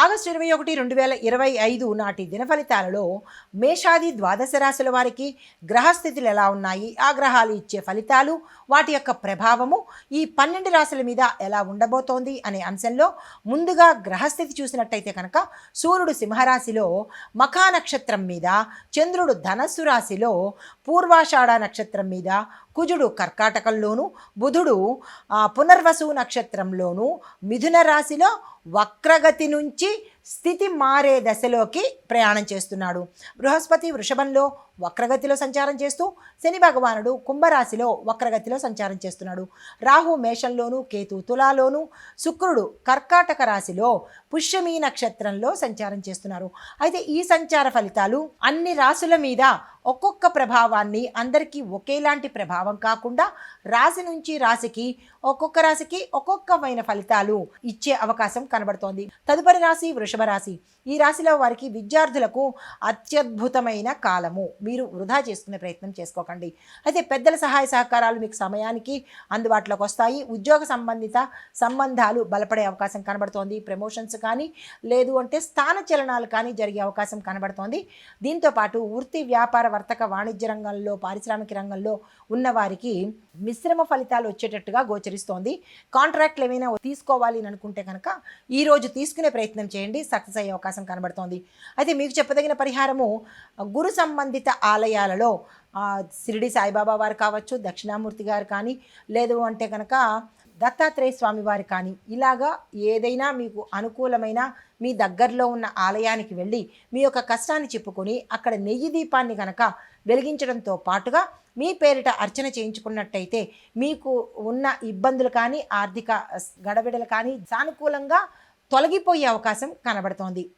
August ఇరవై ఒకటి రెండు వేల ఇరవై ఐదు నాటి దినఫలితాలలో మేషాది ద్వాదశ రాశుల వారికి గ్రహస్థితులు ఎలా ఉన్నాయి? ఆ గ్రహాలు ఇచ్చే ఫలితాలు వాటి యొక్క ప్రభావము ఈ పన్నెండు రాశుల మీద ఎలా ఉండబోతోంది అనే అంశంలో ముందుగా గ్రహస్థితి చూసినట్టయితే కనుక సూర్యుడు సింహరాశిలో మఖా నక్షత్రం మీద చంద్రుడు ధనస్సు రాశిలో పూర్వాషాఢ నక్షత్రం మీద కుజుడు కర్కాటకంలోను బుధుడు పునర్వసు నక్షత్రంలోను మిథున రాశిలో వక్రగతి నుంచి స్థితి మారే దశలోకి ప్రయాణం చేస్తున్నాడు. బృహస్పతి వృషభంలో వక్రగతిలో సంచారం చేస్తూ శని భగవానుడు కుంభరాశిలో వక్రగతిలో సంచారం చేస్తున్నాడు. రాహు మేషంలోను కేతు తులాలోను శుక్రుడు కర్కాటక రాశిలో పుష్యమీ నక్షత్రంలో సంచారం చేస్తున్నారు. అయితే ఈ సంచార ఫలితాలు అన్ని రాశుల మీద ఒక్కొక్క ప్రభావాన్ని అందరికీ ఒకేలాంటి ప్రభావం కాకుండా రాశి నుంచి రాశికి ఒక్కొక్క రాశికి ఒక్కొక్కమైన ఫలితాలు ఇచ్చే అవకాశం కనబడుతోంది. తదుపరి రాశి వృషభ రాశి. ఈ రాశిలో వారికి విద్యార్థులకు అత్యద్భుతమైన కాలము. మీరు వృధా చేసుకునే ప్రయత్నం చేసుకోకండి. అయితే పెద్దల సహాయ సహకారాలు మీకు సమయానికి అందుబాటులోకి వస్తాయి. ఉద్యోగ సంబంధిత సంబంధాలు బలపడే అవకాశం కనబడుతోంది. ప్రమోషన్స్ కానీ లేదు అంటే స్థాన చలనాలు కానీ జరిగే అవకాశం కనబడుతోంది. దీంతో పాటు వృత్తి వ్యాపార వర్తక వాణిజ్య రంగంలో పారిశ్రామిక రంగంలో ఉన్న వారికి మిశ్రమ ఫలితాలు వచ్చేటట్టుగా గోచరిస్తోంది. కాంట్రాక్ట్లు ఏమైనా తీసుకోవాలి అని అనుకుంటే కనుక ఈ రోజు తీసుకునే ప్రయత్నం చేయండి. సక్సెస్ అయ్యే అవకాశం కనబడుతోంది. అయితే మీకు చెప్పదగిన పరిహారము గురు సంబంధిత ఆలయాలలో షిరిడి సాయిబాబా వారు కావచ్చు దక్షిణామూర్తి గారు కానీ లేదు అంటే కనుక దత్తాత్రేయ స్వామివారు కానీ ఇలాగా ఏదైనా మీకు అనుకూలమైన మీ దగ్గరలో ఉన్న ఆలయానికి వెళ్ళి మీ యొక్క కష్టాన్ని చెప్పుకొని అక్కడ నెయ్యి దీపాన్ని కనుక వెలిగించడంతో పాటుగా మీ పేరిట అర్చన చేయించుకున్నట్టయితే మీకు ఉన్న ఇబ్బందులు కానీ ఆర్థిక గడబిడలు కానీ సానుకూలంగా తొలగిపోయే అవకాశం కనబడుతోంది.